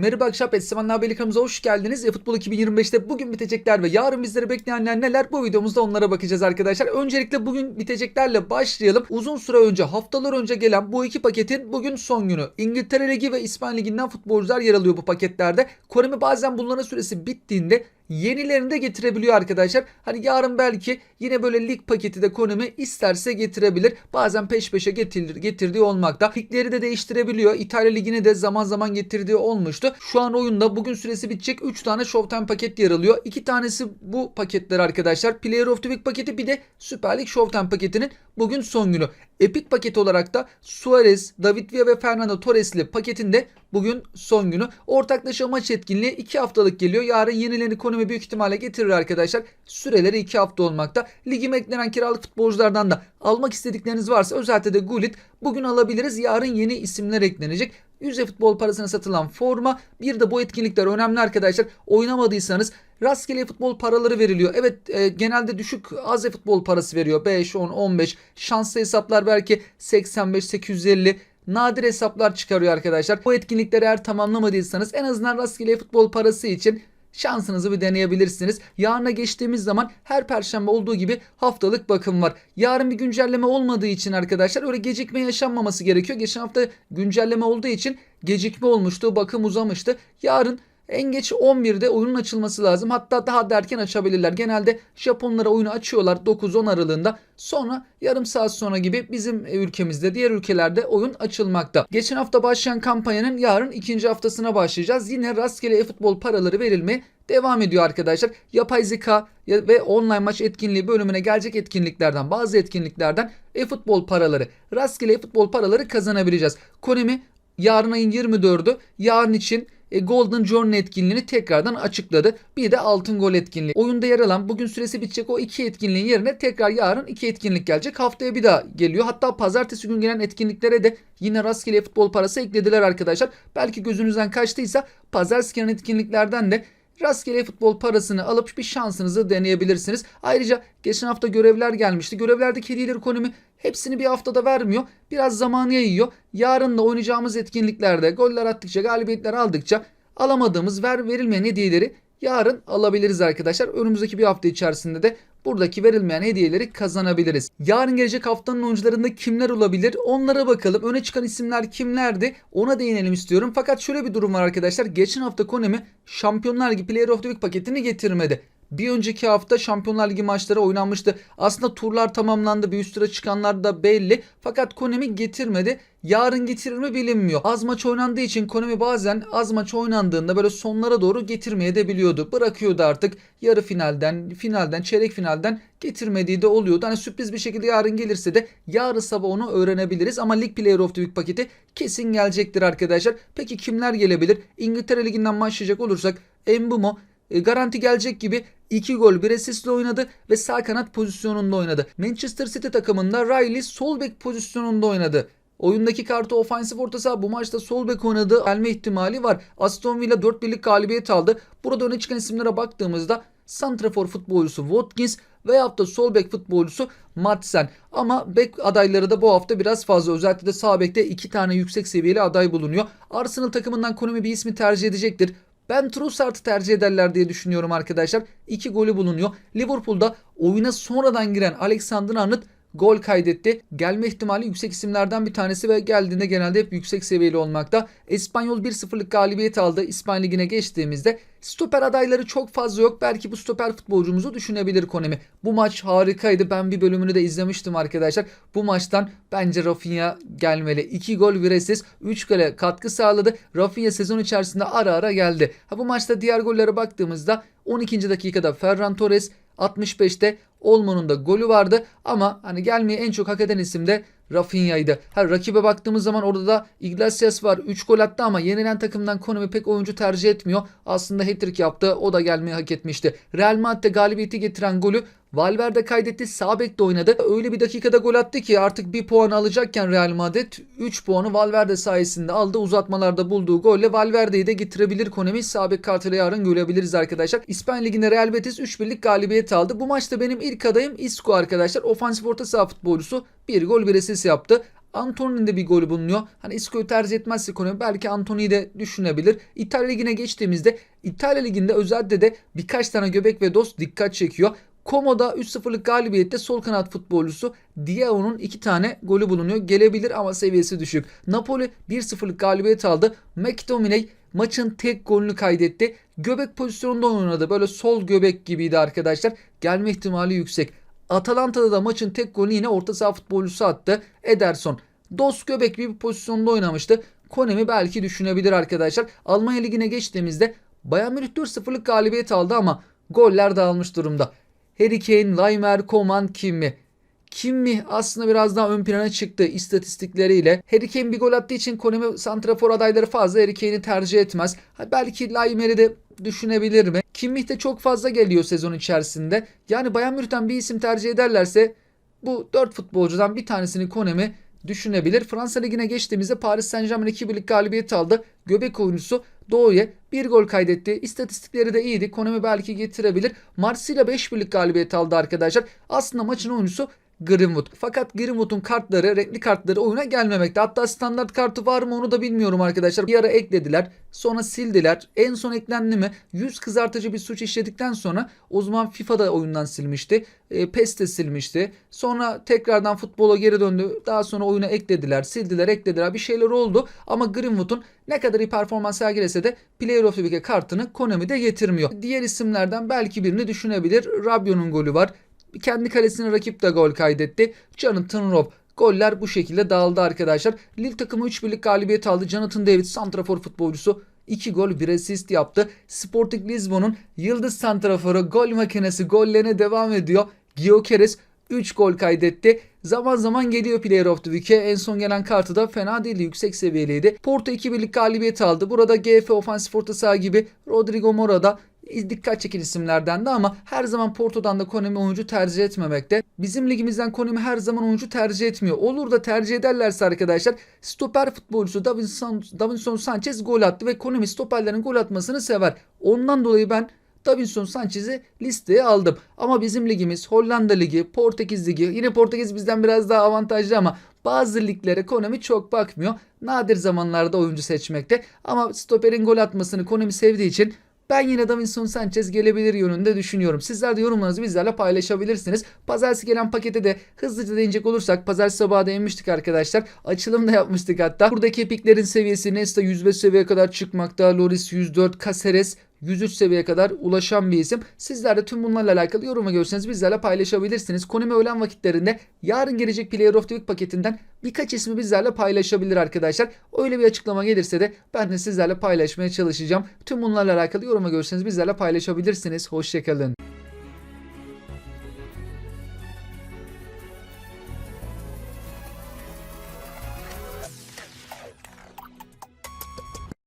Merhaba akşam Esseman'la haberli kanalımıza hoş geldiniz. E-Futbol 2025'te bugün bitecekler ve yarın bizleri bekleyenler neler bu videomuzda onlara bakacağız arkadaşlar. Öncelikle bugün biteceklerle başlayalım. Uzun süre önce haftalar önce gelen bu iki paketin bugün son günü. İngiltere Ligi ve İspanya Ligi'nden futbolcular yer alıyor bu paketlerde. Konemi bazen bunların süresi bittiğinde yenilerini de getirebiliyor arkadaşlar. Hani yarın belki yine böyle lig paketi de Konami isterse getirebilir. Bazen peş peşe getirir, getirdiği olmakta. Ligleri de değiştirebiliyor. İtalya Ligi'ni de zaman zaman getirdiği olmuştu. Şu an oyunda bugün süresi bitecek 3 tane Showtime paket yer alıyor. 2 tanesi bu paketler arkadaşlar. Player of the Week paketi bir de Süper Lig Showtime paketinin bugün son günü. Epic paket olarak da Suarez, David Villa ve Fernando Torres'li paketinde bugün son günü. Ortaklaşa maç etkinliği 2 haftalık geliyor. Yarın yenilerini Konami büyük ihtimalle getirir arkadaşlar. Süreleri 2 hafta olmakta. Ligime eklenen kiralık futbolculardan da almak istedikleriniz varsa özellikle de Gullit bugün alabiliriz. Yarın yeni isimler eklenecek. Yüzde futbol parasına satılan forma. Bir de bu etkinlikler önemli arkadaşlar. Oynamadıysanız rastgele futbol paraları veriliyor. Evet e, genelde düşük az futbol parası veriyor. 5, 10, 15. Şanslı hesaplar belki 85, 850 nadir hesaplar çıkarıyor arkadaşlar. Bu etkinlikleri eğer tamamlamadıysanız en azından rastgele futbol parası için şansınızı bir deneyebilirsiniz. Yarına geçtiğimiz zaman her perşembe olduğu gibi haftalık bakım var. Yarın bir güncelleme olmadığı için arkadaşlar öyle gecikme yaşanmaması gerekiyor. Geçen hafta güncelleme olduğu için gecikme olmuştu, bakım uzamıştı. Yarın en geç 11'de oyunun açılması lazım. Hatta daha da erken açabilirler. Genelde Japonlara oyunu açıyorlar 9-10 aralığında. Sonra yarım saat sonra gibi bizim ülkemizde diğer ülkelerde oyun açılmakta. Geçen hafta başlayan kampanyanın yarın ikinci haftasına başlayacağız. Yine rastgele e-futbol paraları verilmeye devam ediyor arkadaşlar. Yapay zeka ve online maç etkinliği bölümüne gelecek etkinliklerden bazı etkinliklerden e-futbol paraları rastgele e-futbol paraları kazanabileceğiz. Konemi yarın ayın 24'ü yarın için Golden Journey etkinliğini tekrardan açıkladı. Bir de altın gol etkinliği. Oyunda yer alan bugün süresi bitecek o iki etkinliğin yerine tekrar yarın iki etkinlik gelecek. Haftaya bir daha geliyor. Hatta pazartesi gün gelen etkinliklere de yine rastgele futbol parası eklediler arkadaşlar. Belki gözünüzden kaçtıysa pazartesi gelen etkinliklerden de rastgele futbol parasını alıp bir şansınızı deneyebilirsiniz. Ayrıca geçen hafta görevler gelmişti. Görevlerdeki hediyeleri konumi hepsini bir haftada vermiyor. Biraz zamanı yayıyor. Yarın da oynayacağımız etkinliklerde goller attıkça, galibiyetler aldıkça alamadığımız ver verilmeyen hediyeleri yarın alabiliriz arkadaşlar. Önümüzdeki bir hafta içerisinde de buradaki verilmeyen hediyeleri kazanabiliriz. Yarın gelecek haftanın oyuncularında kimler olabilir? Onlara bakalım. Öne çıkan isimler kimlerdi? Ona değinelim istiyorum. Fakat şöyle bir durum var arkadaşlar. Geçen hafta Konami Şampiyonlar Ligi Player of the Week paketini getirmedi. Bir önceki hafta Şampiyonlar Ligi maçları oynanmıştı. Aslında turlar tamamlandı. Bir üst tura çıkanlar da belli. Fakat Konami getirmedi. Yarın getirir mi bilinmiyor. Az maç oynandığı için Konami bazen az maç oynandığında böyle sonlara doğru getirmeye de biliyordu. Bırakıyordu artık yarı finalden, finalden, çeyrek finalden getirmediği de oluyordu. Hani sürpriz bir şekilde yarın gelirse de yarın sabah onu öğrenebiliriz. Ama League Player of the Week paketi kesin gelecektir arkadaşlar. Peki kimler gelebilir? İngiltere Ligi'nden başlayacak olursak Embumo e, garanti gelecek gibi 2 gol bir asistle oynadı ve sağ kanat pozisyonunda oynadı. Manchester City takımında Riley sol bek pozisyonunda oynadı. Oyundaki kartı ofansif orta saha bu maçta sol bek oynadığı gelme ihtimali var. Aston Villa 4 birlik galibiyet aldı. Burada öne çıkan isimlere baktığımızda Santrafor futbolcusu Watkins veyahut da sol bek futbolcusu Madsen. Ama bek adayları da bu hafta biraz fazla. Özellikle de sağ bekte iki tane yüksek seviyeli aday bulunuyor. Arsenal takımından Konami bir ismi tercih edecektir. Ben Trossard'ı tercih ederler diye düşünüyorum arkadaşlar. İki golü bulunuyor. Liverpool'da oyuna sonradan giren Alexander Arnold gol kaydetti. Gelme ihtimali yüksek isimlerden bir tanesi ve geldiğinde genelde hep yüksek seviyeli olmakta. Espanyol 1-0'lık galibiyet aldı. İspanya Ligi'ne geçtiğimizde stoper adayları çok fazla yok. Belki bu stoper futbolcumuzu düşünebilir Konemi. Bu maç harikaydı. Ben bir bölümünü de izlemiştim arkadaşlar. Bu maçtan bence Rafinha gelmeli. 2 gol bir asist, 3 gole katkı sağladı. Rafinha sezon içerisinde ara ara geldi. Ha bu maçta diğer gollere baktığımızda 12. dakikada Ferran Torres 65'te Olmo'nun da golü vardı ama hani gelmeyi en çok hak eden isim de Rafinha'ydı. Ha rakibe baktığımız zaman orada da Iglesias var. 3 gol attı ama yenilen takımdan Konami pek oyuncu tercih etmiyor. Aslında hat-trick yaptı. O da gelmeyi hak etmişti. Real Madrid'de galibiyeti getiren golü Valverde kaydetti. Sağ bekte oynadı. Öyle bir dakikada gol attı ki artık bir puan alacakken Real Madrid 3 puanı Valverde sayesinde aldı. Uzatmalarda bulduğu golle Valverde'yi de getirebilir Konami. Sağ bek kartıyla yarın görebiliriz arkadaşlar. İspanya Ligi'nde Real Betis 3 birlik galibiyet aldı. Bu maçta benim ilk adayım Isco arkadaşlar. Ofansif orta saha futbolcusu bir gol bir asist yaptı. Antony'nin de bir golü bulunuyor. Hani Isco'yu tercih etmezse Konami belki Antony'yi de düşünebilir. İtalya Ligi'ne geçtiğimizde İtalya Ligi'nde özellikle de birkaç tane göbek ve dost dikkat çekiyor. Komo'da 3-0'lık galibiyette sol kanat futbolcusu Diao'nun 2 tane golü bulunuyor. Gelebilir ama seviyesi düşük. Napoli 1-0'lık galibiyet aldı. McTominay maçın tek golünü kaydetti. Göbek pozisyonunda oynadı. Böyle sol göbek gibiydi arkadaşlar. Gelme ihtimali yüksek. Atalanta'da da maçın tek golünü yine orta saha futbolcusu attı. Ederson. Dos göbek bir pozisyonda oynamıştı. Konemi belki düşünebilir arkadaşlar. Almanya Ligi'ne geçtiğimizde Bayern Münih 4-0'lık galibiyet aldı ama goller dağılmış durumda. Harry Kane, Laimer, Coman, Kimmi. Kimmi aslında biraz daha ön plana çıktı istatistikleriyle. Harry Kane bir gol attığı için Konami santrafor adayları fazla Harry Kane'i tercih etmez. Ha, belki Laimer'i de düşünebilir mi? Kimmih de çok fazla geliyor sezon içerisinde. Yani Bayern Münih'ten bir isim tercih ederlerse bu 4 futbolcudan bir tanesini Konami düşünebilir. Fransa Ligi'ne geçtiğimizde Paris Saint Germain 2-1'lik galibiyet aldı. Göbek oyuncusu Doğu'ya bir gol kaydetti. İstatistikleri de iyiydi. Konami belki getirebilir. Marsilya 5-1'lik galibiyet aldı arkadaşlar. Aslında maçın oyuncusu Greenwood. Fakat Greenwood'un kartları, renkli kartları oyuna gelmemekte. Hatta standart kartı var mı onu da bilmiyorum arkadaşlar. Bir ara eklediler. Sonra sildiler. En son eklendi mi? Yüz kızartıcı bir suç işledikten sonra o zaman FIFA'da oyundan silmişti. E, PES de silmişti. Sonra tekrardan futbola geri döndü. Daha sonra oyuna eklediler, sildiler, eklediler. Bir şeyler oldu. Ama Greenwood'un ne kadar iyi performans sergilese de Player of the Week'e kartını Konami de getirmiyor. Diğer isimlerden belki birini düşünebilir. Rabiot'un golü var. Kendi kalesine rakip de gol kaydetti. Jonathan Robb. Goller bu şekilde dağıldı arkadaşlar. Lille takımı 3 birlik galibiyet aldı. Jonathan David santrafor futbolcusu 2 gol 1 asist yaptı. Sporting Lisbon'un yıldız santraforu gol makinesi gollerine devam ediyor. Gyökeres 3 gol kaydetti. Zaman zaman geliyor Player of the Week'e. En son gelen kartı da fena değildi. Yüksek seviyeliydi. Porto 2 birlik galibiyet aldı. Burada GF ofansif orta saha gibi Rodrigo Mora da dikkat çeken isimlerdendi ama her zaman Porto'dan da Konami oyuncu tercih etmemekte. Bizim ligimizden Konami her zaman oyuncu tercih etmiyor. Olur da tercih ederlerse arkadaşlar stoper futbolcusu Davinson, Davinson Sanchez gol attı ve Konami stoperlerin gol atmasını sever. Ondan dolayı ben Davinson Sanchez'i listeye aldım. Ama bizim ligimiz Hollanda Ligi, Portekiz Ligi. Yine Portekiz bizden biraz daha avantajlı ama bazı liglere Konami çok bakmıyor. Nadir zamanlarda oyuncu seçmekte. Ama stoperin gol atmasını Konami sevdiği için ben yine Davinson Sanchez gelebilir yönünde düşünüyorum. Sizler de yorumlarınızı bizlerle paylaşabilirsiniz. Pazartesi gelen pakete de hızlıca değinecek olursak pazartesi sabahı değinmiştik arkadaşlar. Açılım da yapmıştık hatta. Buradaki epiklerin seviyesi Nesta 105 seviyeye kadar çıkmakta. Loris 104, Caceres 103 seviyeye kadar ulaşan bir isim. Sizler de tüm bunlarla alakalı yorum ve görüşlerinizi bizlerle paylaşabilirsiniz. Konumi öğlen vakitlerinde yarın gelecek Player of the Week paketinden birkaç ismi bizlerle paylaşabilir arkadaşlar. Öyle bir açıklama gelirse de ben de sizlerle paylaşmaya çalışacağım. Tüm bunlarla alakalı yorum ve görüşlerinizi bizlerle paylaşabilirsiniz. Hoşçakalın.